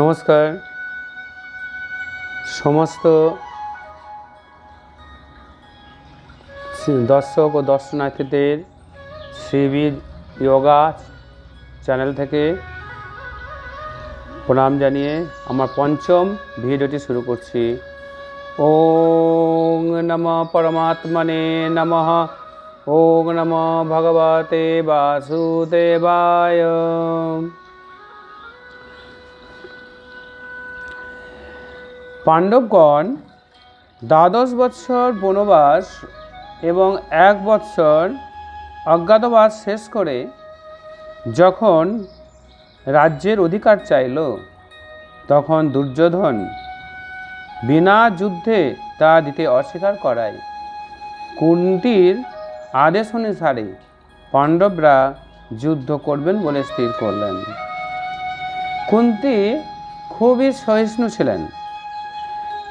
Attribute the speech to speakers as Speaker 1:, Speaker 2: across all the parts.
Speaker 1: নমস্কার। সমস্ত দর্শক ও দর্শনার্থীদের শিবির যোগা চ্যানেল থেকে প্রণাম জানিয়ে আমার পঞ্চম ভিডিওটি শুরু করছি। ওং নম পরমাত্মনে নমঃ। ওং নম ভগবতে বাসুদেবায়। পাণ্ডবগণ দ্বাদশ বৎসর বনবাস এবং এক বৎসর অজ্ঞাতবাস শেষ করে যখন রাজ্যের অধিকার চাইল, তখন দুর্যোধন বিনা যুদ্ধে তা দিতে অস্বীকার করায়। কুন্তির আদেশ অনুসারে পাণ্ডবরা যুদ্ধ করবেন বলে স্থির করলেন। কুন্তি খুবই সহিষ্ণু ছিলেন।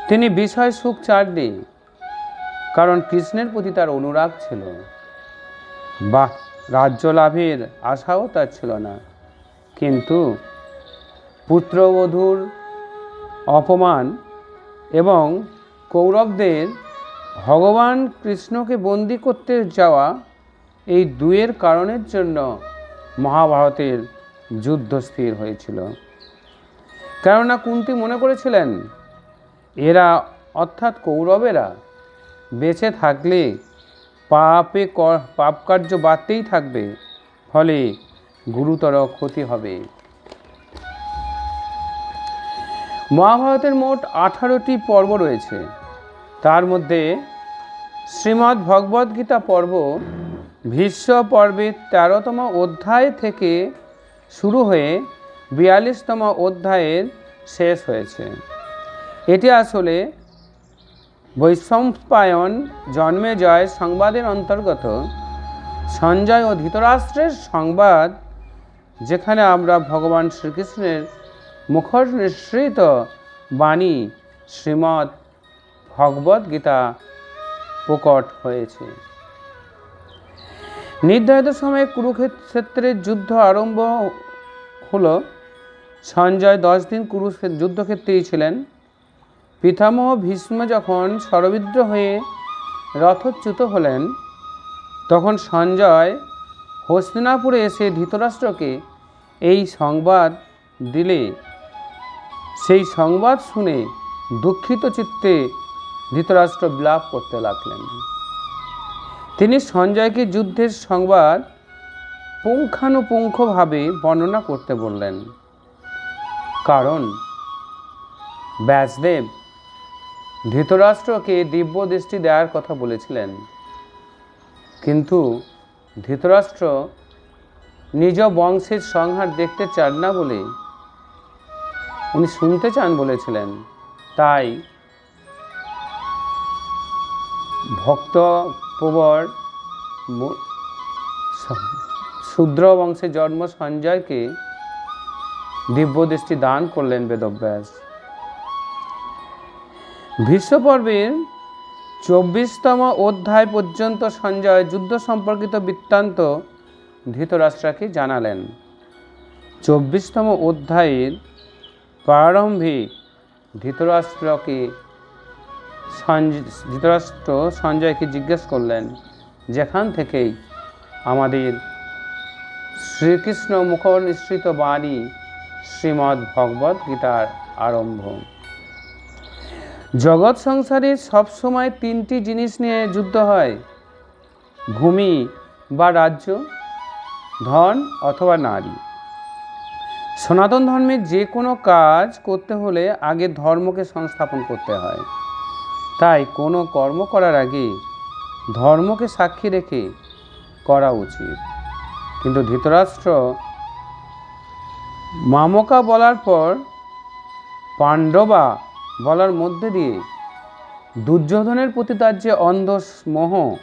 Speaker 1: তিনি বিষয় সুখ চারদি কারণ কৃষ্ণের প্রতি তার অনুরাগ ছিল। বা রাজ্য লাভের আশাও তার ছিল না। কিন্তু পুত্রবধূর অপমান এবং কৌরবদের ভগবান কৃষ্ণকে বন্দি করতে যাওয়া এই দুয়ের কারণের জন্য মহাভারতের যুদ্ধ স্থির হয়েছিল। কেননা কুন্তি মনে করেছিলেন এরা অর্থাৎ কৌরবেরা বেঁচে থাকলে পাপে ক- পাপ কার্য বাড়তেই থাকবে, ফলে গুরুতর ক্ষতি হবে। মহাভারতের মোট আঠারোটি পর্ব রয়েছে। তার মধ্যে শ্রীমদ্ ভগবদ্গীতা পর্ব ভীষ্ম পর্বের তেরোতম অধ্যায় থেকে শুরু হয়ে বিয়াল্লিশতম অধ্যায়ের শেষ হয়েছে। এটি আসলে বৈশম্পায়ন জন্মে জয় সংবাদের অন্তর্গত। সঞ্জয় ও ধৃতরাষ্ট্রের সংবাদ, যেখানে আমরা ভগবান শ্রীকৃষ্ণের মুখর নিঃসৃত বাণী শ্রীমৎ ভগবদ গীতা প্রকট হয়েছে। নির্ধারিত সময়ে কুরুক্ষেত্রের যুদ্ধ আরম্ভ হলো। সঞ্জয় দশ দিন কুরুক্ষেত্র যুদ্ধক্ষেত্রেই ছিলেন। পিতামহ ভীষ্ম যখন শরবিদ্র হয়ে রথচ্যুত হলেন, তখন সঞ্জয় হস্তিনাপুরে এসে ধৃতরাষ্ট্রকে এই সংবাদ দিলে। সেই সংবাদ শুনে দুঃখিত চিত্তে ধৃতরাষ্ট্র বিলাপ করতে লাগলেন। তিনি সঞ্জয়কে যুদ্ধের সংবাদ পুঙ্খানুপুঙ্খভাবে বর্ণনা করতে বললেন। কারণ ব্যাসদেব ধৃতরাষ্ট্রকে দিব্য দৃষ্টি দেওয়ার কথা বলেছিলেন। কিন্তু ধৃতরাষ্ট্র নিজ বংশের সংহার দেখতে চান না বলে উনি শুনতে চান বলেছিলেন। তাই ভক্ত প্রবর শূদ্র বংশে জন্ম সঞ্জয়কে দিব্য দৃষ্টি দান করলেন বেদব্যাস। ভীষ্ম পর্বের চব্বিশতম অধ্যায় পর্যন্ত সঞ্জয় যুদ্ধ সম্পর্কিত বৃত্তান্ত ধৃতরাষ্ট্রকে জানালেন। চব্বিশতম অধ্যায়ের প্রারম্ভে ধৃতরাষ্ট্রকে ধৃতরাষ্ট্র সঞ্জয়কে জিজ্ঞেস করলেন, যেখান থেকেই আমাদের শ্রীকৃষ্ণ মুখ নিঃসৃত বাণী শ্রীমদ্ ভগবদ গীতার আরম্ভ? জগৎ সংসারে সবসময় তিনটি জিনিস নিয়ে যুদ্ধ হয়। ভূমি বা রাজ্য, ধন অথবা নারী। সনাতন ধর্মের যে কোনো কাজ করতে হলে আগে ধর্মকে সংস্থাপন করতে হয়। তাই কোনো কর্ম করার আগে ধর্মকে সাক্ষী রেখে করা উচিত। কিন্তু ধৃতরাষ্ট্র মামকা বলার পর পাণ্ডবা বলার মধ্যে দিয়ে। দুর্যোধনের প্রতি তার যে অন্ধ মোহ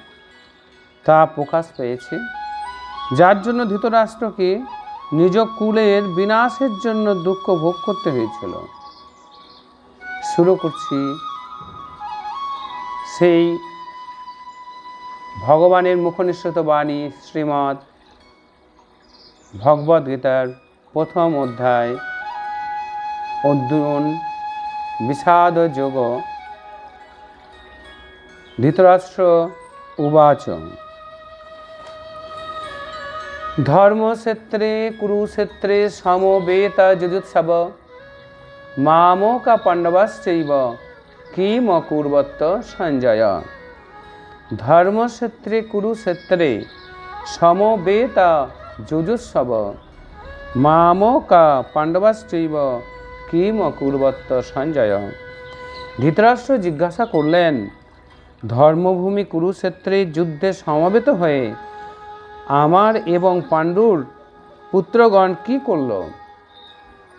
Speaker 1: তা প্রকাশ পেয়েছে। যার জন্য ধৃতরাষ্ট্রকে নিজ কুলের বিনাশের জন্য দুঃখ ভোগ করতে হয়েছিল। শুরু করছি সেই ভগবানের মুখনিসৃত বাণী শ্রীমৎ ভগবদ্গীতার প্রথম অধ্যায় অর্জুন বিষাদ যোগ। ধৃতরাষ্ট্র উবাচ। ধর্মক্ষেত্রে, কুরুক্ষেত্রে সমবেত যুজুৎসব। মামকা পাণ্ডবাশ্চৈব, কিম অকুর্বত্ত সঞ্জয়। ধর্মক্ষেত্রে, কুরুক্ষেত্রে সমবেত যুজুৎসব। মামকা পাণ্ডবাশ্চৈব কিম অকুর্বত্ত সঞ্জয়। ধৃতরাষ্ট্র জিজ্ঞাসা করলেন, ধর্মভূমি কুরুক্ষেত্রে যুদ্ধে সমবেত হয়ে আমার এবং পাণ্ডুর পুত্রগণ কি করল?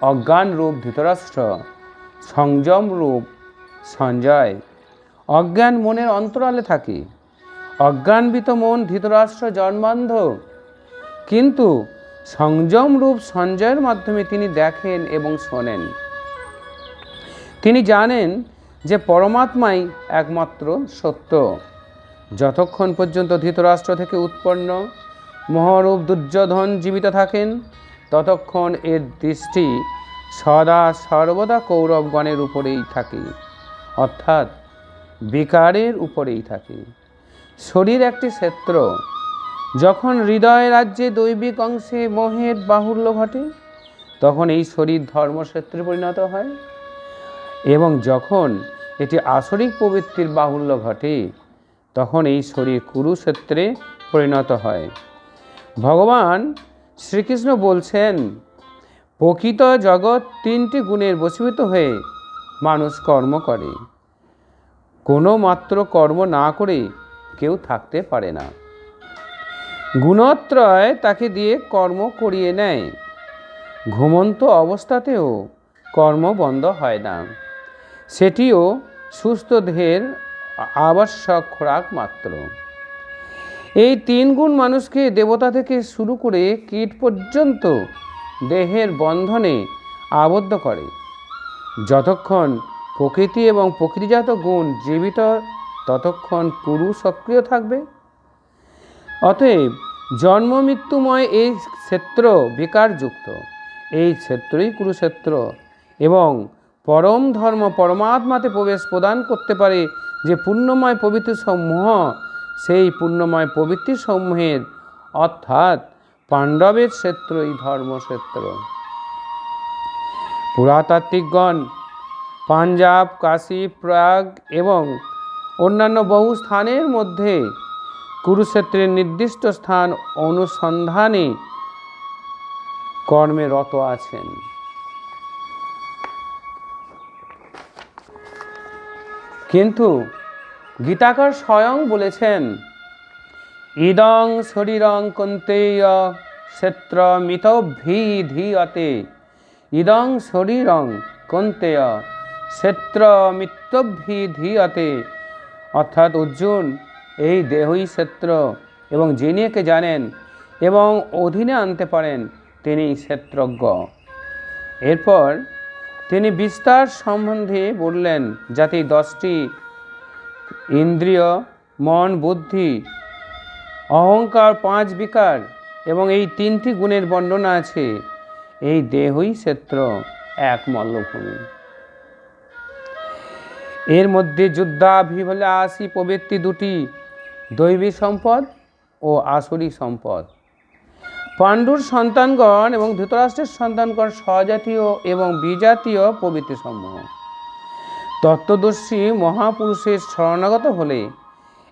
Speaker 1: অজ্ঞান রূপ ধৃতরাষ্ট্র সংযম রূপ সঞ্জয়, অজ্ঞান মনের অন্তরালে থাকে। অজ্ঞানবিত মন ধৃতরাষ্ট্র জন্মান্ধ। কিন্তু সংযম রূপ সঞ্জয়ের মাধ্যমে তিনি দেখেন এবং শোনেন। তিনি জানেন যে পরমাত্মাই একমাত্র সত্য। যতক্ষণ পর্যন্ত ধৃতরাষ্ট্র থেকে উৎপন্ন, মহারূপ দুর্যোধন জীবিত থাকেন, ততক্ষণ এর দৃষ্টি সদা সর্বদা কৌরবগণের উপরেই থাকে। অর্থাৎ বিকারের উপরেই থাকে। শরীর একটি ক্ষেত্র যখন হৃদয় রাজ্যে দৈবিক অংশে মোহের বাহুল্য ঘটে, তখন এই শরীর ধর্মক্ষেত্রে পরিণত হয়। এবং যখন এটি আসরিক প্রবৃত্তির বাহুল্য ঘটে, তখন এই শরীর কুরুক্ষেত্রে পরিণত হয়। ভগবান শ্রীকৃষ্ণ বলছেন, প্রকৃত জগৎ তিনটি গুণের বশীভূত হয়ে মানুষ কর্ম করে। কোনো মাত্র কর্ম না করে কেউ থাকতে পারে না। গুণত্রয় তাকে দিয়ে কর্ম করিয়ে নেয়। ঘুমন্ত অবস্থাতেও কর্ম বন্ধ হয় না। সেটিও সুস্থ দেহের আবশ্যক খোরাক মাত্র। এই তিন গুণ মানুষকে দেবতা থেকে শুরু করে কীট পর্যন্ত দেহের বন্ধনে আবদ্ধ করে। যতক্ষণ প্রকৃতি এবং প্রকৃতিজাত গুণ জীবিত, ততক্ষণ পুরুষ সক্রিয় থাকবে। অতএব জন্ম মৃত্যুময় এই ক্ষেত্র বিকারযুক্ত। এই ক্ষেত্রই কুরুক্ষেত্র এবং পরম ধর্ম পরমাত্মাতে প্রবেশ প্রদান করতে পারে যে পুণ্যময় পবিত্র সমূহ সেই পুণ্যময় পবিত্র সমূহের অর্থাৎ পাণ্ডবের ক্ষেত্রই ধর্মক্ষেত্র। পুরাতাত্ত্বিকগণ পাঞ্জাব, কাশী প্রয়াগ এবং অন্যান্য বহু স্থানের মধ্যে কুরুক্ষেত্রের নির্দিষ্ট স্থান অনুসন্ধানে কর্মে রত আছেন। কিন্তু গীতাকার স্বয়ং বলেছেন, ইদং শরীরং কন্তেয় ক্ষেত্র মিতভীধীয়তে ইদং শরীরং কন্তেয় ক্ষেত্র মিত্তভীধীয়তে অর্থাৎ অর্জুন এই দেহই ক্ষেত্র এবং যিনি একে জানেন এবং অধীনে আনতে পারেন, তিনি ক্ষেত্রজ্ঞ এরপর তিনি বিস্তার সম্বন্ধে বললেন, যাতে দশটি ইন্দ্রিয়, মন, বুদ্ধি, অহংকার, পাঁচ বিকার এবং এই তিনটি গুণের বর্ণনা আছে, এই দেহই ক্ষেত্র এক মল্লভূমি। এর মধ্যে যুদ্ধাভিলাষী প্রবৃত্তি দুটি দৈবী সম্পদ ও আসরী সম্পদ। পাণ্ডুর সন্তানগণ এবং ধৃতরাষ্ট্রের সন্তানগণ স্বজাতীয় এবং বিজাতীয় প্রবৃত্তি সমূহ তত্ত্বদর্শী মহাপুরুষের শরণাগত হলে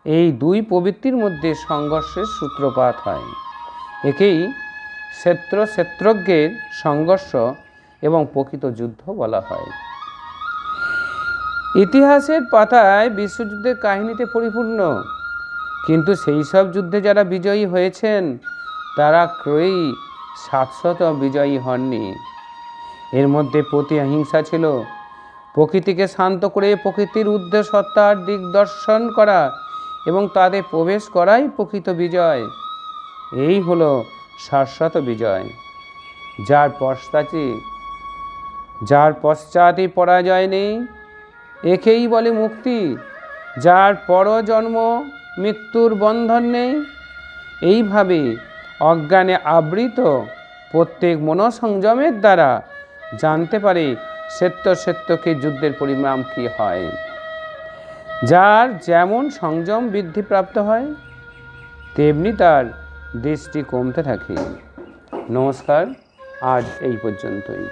Speaker 1: এই দুই প্রবৃত্তির মধ্যে সংঘর্ষের সূত্রপাত হয়। একেই ক্ষেত্র ক্ষেত্রজ্ঞের সংঘর্ষ এবং প্রকৃত যুদ্ধ বলা হয়। ইতিহাসের পাতায় বিশ্বযুদ্ধের কাহিনীতে পরিপূর্ণ কিন্তু সেই সব যুদ্ধে যারা বিজয়ী হয়েছেন, তারা ক্রয়ই শাশ্বত বিজয়ী হননি। এর মধ্যে প্রতি অহিংসা ছিল। প্রকৃতিকে শান্ত করে প্রকৃতির সত্তার দিক দর্শন করা এবং তাদের প্রবেশ করাই প্রকৃত বিজয়। এই হলো শাশ্বত বিজয়। যার পশ্চাতে যার পশ্চাতে পরাজয় নেই, একেই বলে মুক্তি। যার পরজন্ম মৃত্যুর বন্ধন নেই। এইভাবে অজ্ঞানে আবৃত প্রত্যেক মনসংযমের দ্বারা জানতে পারে সেত্য সেত্যকে যুদ্ধের পরিণাম কি হয়। যার যেমন সংযম বৃদ্ধিপ্রাপ্ত হয়, তেমনি তার দৃষ্টি কমতে থাকে। নমস্কার, আজ এই পর্যন্তই।